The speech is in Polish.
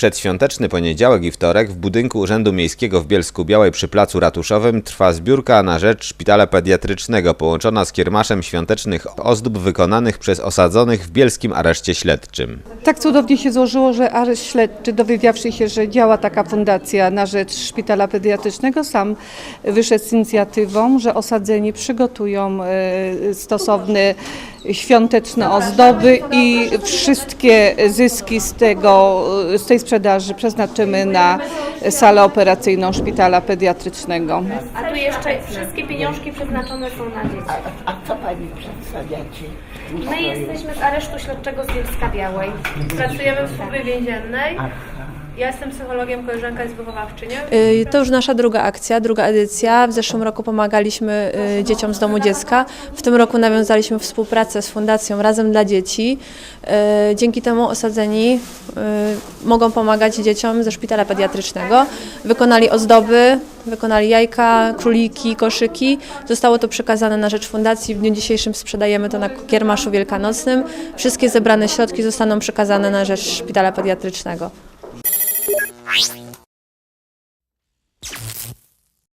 przedświąteczny poniedziałek i wtorek w budynku Urzędu Miejskiego w Bielsku Białej przy Placu Ratuszowym trwa zbiórka na rzecz szpitala pediatrycznego połączona z kiermaszem świątecznych ozdób wykonanych przez osadzonych w bielskim areszcie śledczym. Tak cudownie się złożyło, że areszt śledczy, dowiedziawszy się, że działa taka fundacja na rzecz szpitala pediatrycznego, sam wyszedł z inicjatywą, że osadzeni przygotują e, stosowne świąteczne ozdoby i wszystkie zyski z, tego, z tej sprzedaży przeznaczymy na salę operacyjną szpitala pediatrycznego. A tu jeszcze wszystkie pieniążki przeznaczone są na dzieci. A co pani przedstawiacie? My jesteśmy z aresztu śledczego z Bielska Białej. Pracujemy w służbie więziennej. Ja jestem psychologiem, koleżanka jest wychowawczynią. Y, To już nasza druga akcja, druga edycja. W zeszłym roku pomagaliśmy y, dzieciom z domu dziecka. W tym roku nawiązaliśmy współpracę z Fundacją Razem dla Dzieci. Y, Dzięki temu osadzeni mogą pomagać dzieciom ze szpitala pediatrycznego. Wykonali ozdoby, wykonali jajka, króliki, koszyki. Zostało to przekazane na rzecz fundacji. W dniu dzisiejszym sprzedajemy to na kiermaszu wielkanocnym. Wszystkie zebrane środki zostaną przekazane na rzecz szpitala pediatrycznego. Bye.